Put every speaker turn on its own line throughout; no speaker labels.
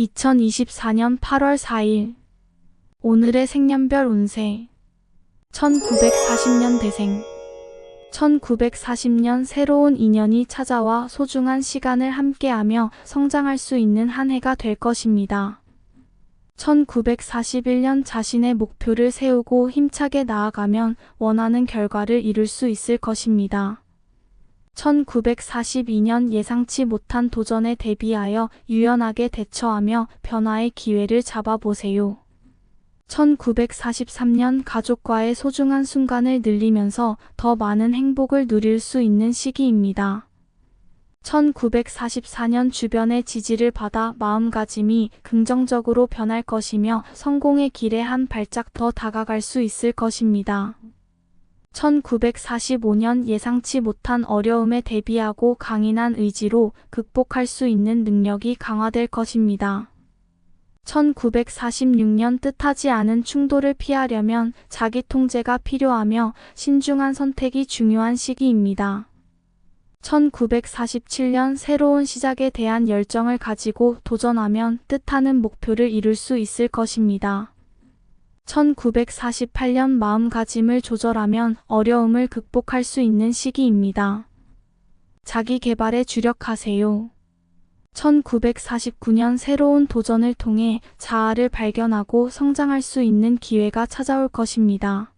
2024년 8월 4일 오늘의 생년별 운세 1940년 대생 1940년 새로운 인연이 찾아와 소중한 시간을 함께하며 성장할 수 있는 한 해가 될 것입니다. 1941년 자신의 목표를 세우고 힘차게 나아가면 원하는 결과를 이룰 수 있을 것입니다. 1942년 예상치 못한 도전에 대비하여 유연하게 대처하며 변화의 기회를 잡아보세요. 1943년 가족과의 소중한 순간을 늘리면서 더 많은 행복을 누릴 수 있는 시기입니다. 1944년 주변의 지지를 받아 마음가짐이 긍정적으로 변할 것이며 성공의 길에 한 발짝 더 다가갈 수 있을 것입니다. 1945년 예상치 못한 어려움에 대비하고 강인한 의지로 극복할 수 있는 능력이 강화될 것입니다. 1946년 뜻하지 않은 충돌을 피하려면 자기 통제가 필요하며 신중한 선택이 중요한 시기입니다. 1947년 새로운 시작에 대한 열정을 가지고 도전하면 뜻하는 목표를 이룰 수 있을 것입니다. 1948년 마음가짐을 조절하면 어려움을 극복할 수 있는 시기입니다. 자기 개발에 주력하세요. 1949년 새로운 도전을 통해 자아를 발견하고 성장할 수 있는 기회가 찾아올 것입니다.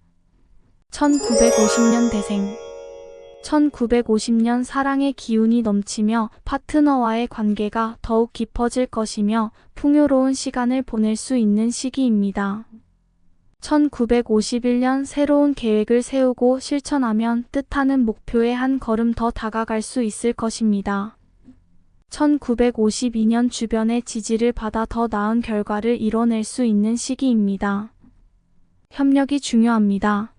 1950년 대생 1950년 사랑의 기운이 넘치며 파트너와의 관계가 더욱 깊어질 것이며 풍요로운 시간을 보낼 수 있는 시기입니다. 1951년 새로운 계획을 세우고 실천하면 뜻하는 목표에 한 걸음 더 다가갈 수 있을 것입니다. 1952년 주변의 지지를 받아 더 나은 결과를 이뤄낼 수 있는 시기입니다. 협력이 중요합니다.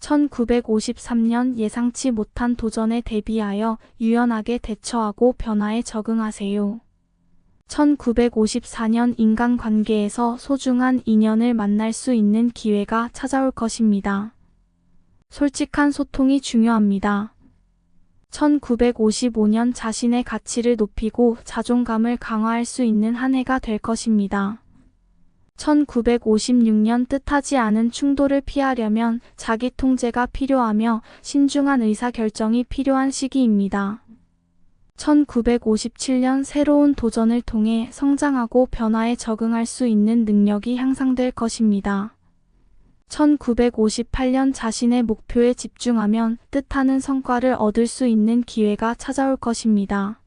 1953년 예상치 못한 도전에 대비하여 유연하게 대처하고 변화에 적응하세요. 1954년 인간관계에서 소중한 인연을 만날 수 있는 기회가 찾아올 것입니다. 솔직한 소통이 중요합니다. 1955년 자신의 가치를 높이고 자존감을 강화할 수 있는 한 해가 될 것입니다. 1956년 뜻하지 않은 충돌을 피하려면 자기 통제가 필요하며 신중한 의사결정이 필요한 시기입니다. 1957년 새로운 도전을 통해 성장하고 변화에 적응할 수 있는 능력이 향상될 것입니다. 1958년 자신의 목표에 집중하면 뜻하는 성과를 얻을 수 있는 기회가 찾아올 것입니다.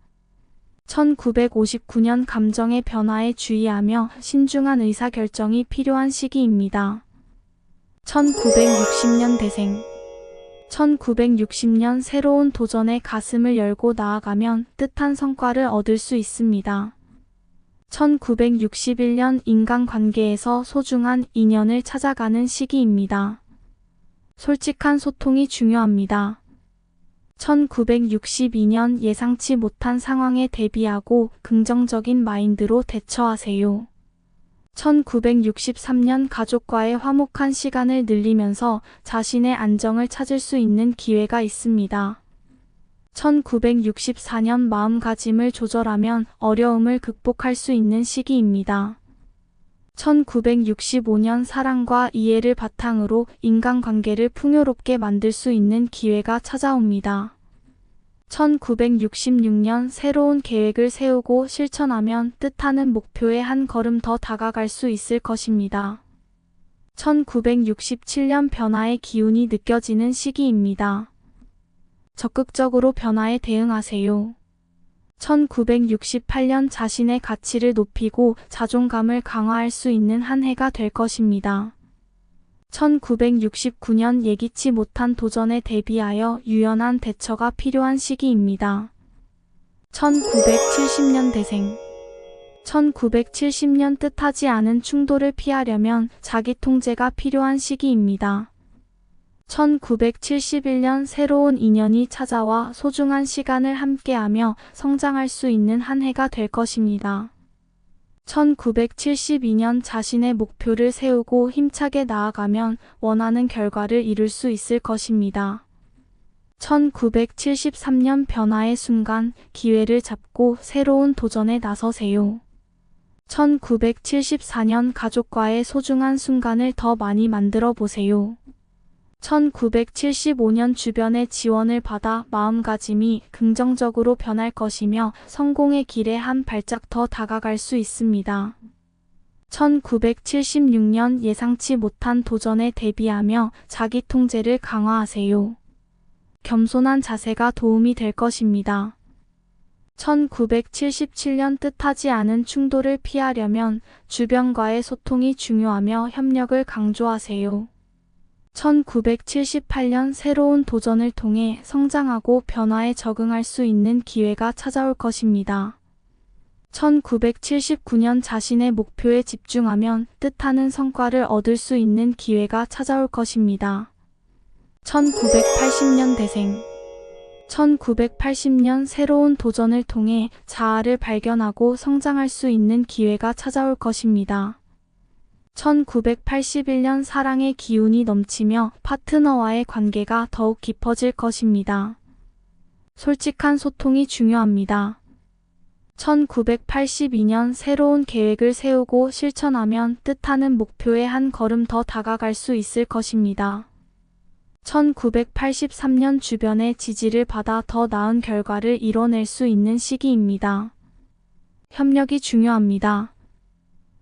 1959년 감정의 변화에 주의하며 신중한 의사결정이 필요한 시기입니다. 1960년 대생 1960년 새로운 도전에 가슴을 열고 나아가면 뜻한 성과를 얻을 수 있습니다. 1961년 인간관계에서 소중한 인연을 찾아가는 시기입니다. 솔직한 소통이 중요합니다. 1962년 예상치 못한 상황에 대비하고 긍정적인 마인드로 대처하세요. 1963년 가족과의 화목한 시간을 늘리면서 자신의 안정을 찾을 수 있는 기회가 있습니다. 1964년 마음가짐을 조절하면 어려움을 극복할 수 있는 시기입니다. 1965년 사랑과 이해를 바탕으로 인간관계를 풍요롭게 만들 수 있는 기회가 찾아옵니다. 1966년 새로운 계획을 세우고 실천하면 뜻하는 목표에 한 걸음 더 다가갈 수 있을 것입니다. 1967년 변화의 기운이 느껴지는 시기입니다. 적극적으로 변화에 대응하세요. 1968년 자신의 가치를 높이고 자존감을 강화할 수 있는 한 해가 될 것입니다. 1969년 예기치 못한 도전에 대비하여 유연한 대처가 필요한 시기입니다. 1970년 대생 1970년 뜻하지 않은 충돌을 피하려면 자기 통제가 필요한 시기입니다. 1971년 새로운 인연이 찾아와 소중한 시간을 함께하며 성장할 수 있는 한 해가 될 것입니다. 1972년 자신의 목표를 세우고 힘차게 나아가면 원하는 결과를 이룰 수 있을 것입니다. 1973년 변화의 순간 기회를 잡고 새로운 도전에 나서세요. 1974년 가족과의 소중한 순간을 더 많이 만들어 보세요. 1975년 주변의 지원을 받아 마음가짐이 긍정적으로 변할 것이며 성공의 길에 한 발짝 더 다가갈 수 있습니다. 1976년 예상치 못한 도전에 대비하며 자기 통제를 강화하세요. 겸손한 자세가 도움이 될 것입니다. 1977년 뜻하지 않은 충돌을 피하려면 주변과의 소통이 중요하며 협력을 강조하세요. 1978년 새로운 도전을 통해 성장하고 변화에 적응할 수 있는 기회가 찾아올 것입니다. 1979년 자신의 목표에 집중하면 뜻하는 성과를 얻을 수 있는 기회가 찾아올 것입니다. 1980년 대생 1980년 새로운 도전을 통해 자아를 발견하고 성장할 수 있는 기회가 찾아올 것입니다. 1981년 사랑의 기운이 넘치며 파트너와의 관계가 더욱 깊어질 것입니다. 솔직한 소통이 중요합니다. 1982년 새로운 계획을 세우고 실천하면 뜻하는 목표에 한 걸음 더 다가갈 수 있을 것입니다. 1983년 주변의 지지를 받아 더 나은 결과를 이뤄낼 수 있는 시기입니다. 협력이 중요합니다.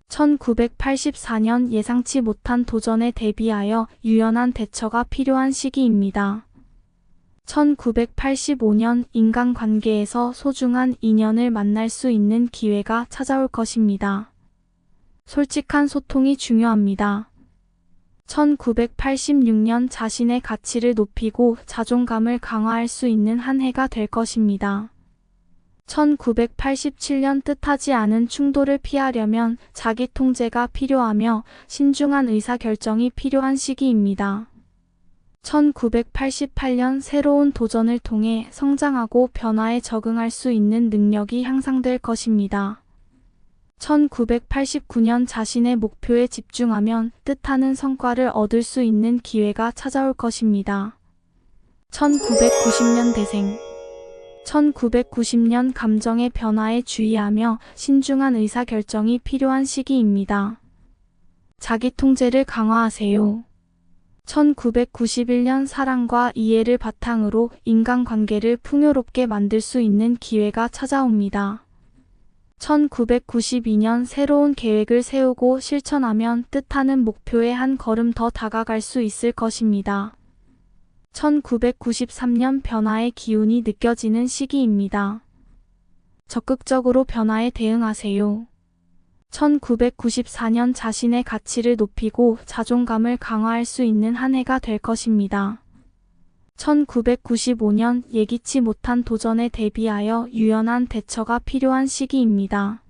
1984년 예상치 못한 도전에 대비하여 유연한 대처가 필요한 시기입니다. 1985년 인간관계에서 소중한 인연을 만날 수 있는 기회가 찾아올 것입니다. 솔직한 소통이 중요합니다. 1986년 자신의 가치를 높이고 자존감을 강화할 수 있는 한 해가 될 것입니다. 1987년 뜻하지 않은 충돌을 피하려면 자기 통제가 필요하며 신중한 의사결정이 필요한 시기입니다. 1988년 새로운 도전을 통해 성장하고 변화에 적응할 수 있는 능력이 향상될 것입니다. 1989년 자신의 목표에 집중하면 뜻하는 성과를 얻을 수 있는 기회가 찾아올 것입니다. 1990년 대생 1990년 감정의 변화에 주의하며 신중한 의사결정이 필요한 시기입니다. 자기 통제를 강화하세요. 1991년 사랑과 이해를 바탕으로 인간관계를 풍요롭게 만들 수 있는 기회가 찾아옵니다. 1992년 새로운 계획을 세우고 실천하면 뜻하는 목표에 한 걸음 더 다가갈 수 있을 것입니다. 1993년 변화의 기운이 느껴지는 시기입니다. 적극적으로 변화에 대응하세요. 1994년 자신의 가치를 높이고 자존감을 강화할 수 있는 한 해가 될 것입니다. 1995년 예기치 못한 도전에 대비하여 유연한 대처가 필요한 시기입니다.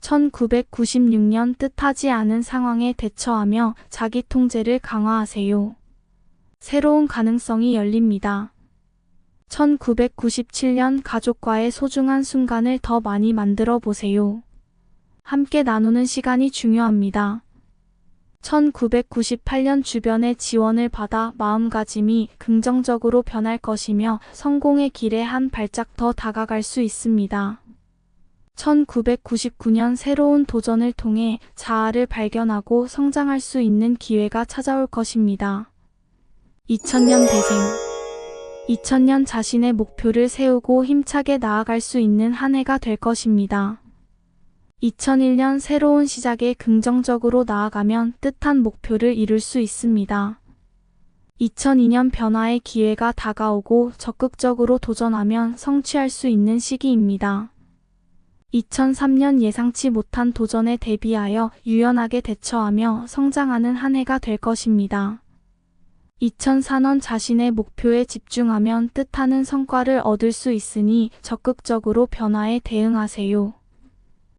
1996년 뜻하지 않은 상황에 대처하며 자기 통제를 강화하세요. 새로운 가능성이 열립니다. 1997년 가족과의 소중한 순간을 더 많이 만들어 보세요. 함께 나누는 시간이 중요합니다. 1998년 주변의 지원을 받아 마음가짐이 긍정적으로 변할 것이며 성공의 길에 한 발짝 더 다가갈 수 있습니다. 1999년 새로운 도전을 통해 자아를 발견하고 성장할 수 있는 기회가 찾아올 것입니다. 2000년 대생 2000년 자신의 목표를 세우고 힘차게 나아갈 수 있는 한 해가 될 것입니다. 2001년 새로운 시작에 긍정적으로 나아가면 뜻한 목표를 이룰 수 있습니다. 2002년 변화의 기회가 다가오고 적극적으로 도전하면 성취할 수 있는 시기입니다. 2003년 예상치 못한 도전에 대비하여 유연하게 대처하며 성장하는 한 해가 될 것입니다. 2004년 자신의 목표에 집중하면 뜻하는 성과를 얻을 수 있으니 적극적으로 변화에 대응하세요.